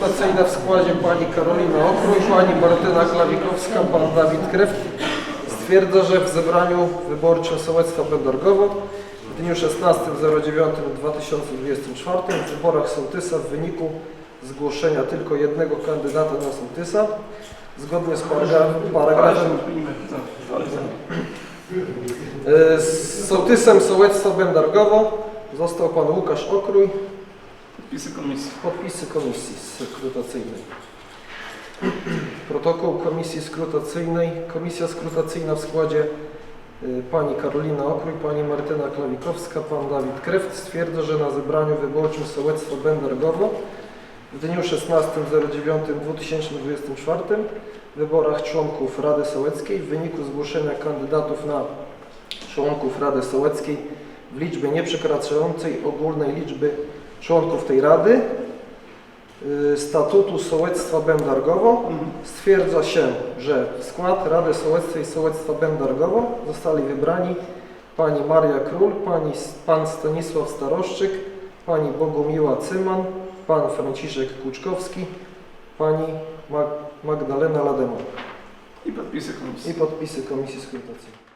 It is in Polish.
skrutacyjne w składzie pani Karolina Okrój, pani Martyna Klawikowska, pan Dawid Krew stwierdza, że w zebraniu wyborczym sołectwa Będargowo w dniu 16.09.2024 w wyborach sołtysa w wyniku zgłoszenia tylko jednego kandydata na sołtysa. Zgodnie z paragrafem, e, z sołtysem sołectwa Będargowo został pan Łukasz Okrój, Podpisy komisji. Podpisy komisji skrutacyjnej. Protokół komisji skrutacyjnej. Komisja skrutacyjna w składzie y, pani Karolina Okrój, pani Martyna Klawikowska, pan Dawid Kreft stwierdza, że na zebraniu wyborczym sołectwa Będargowo w dniu 16.09.2024 w wyborach członków Rady Sołeckiej w wyniku zgłoszenia kandydatów na członków Rady Sołeckiej w liczbie nieprzekraczającej ogólnej liczby członków tej Rady y, statutu sołectwa Będargowo stwierdza się, że w skład Rady Sołectwa i Sołectwa Będargowo zostali wybrani pani Maria Król, pani, pan Stanisław Staroszczyk, pani Bogumiła Cyman, pan Franciszek Kuczkowski, pani Mag- Magdalena Lademan I podpisy komisji. i podpisy Komisji Skrutacyjnej.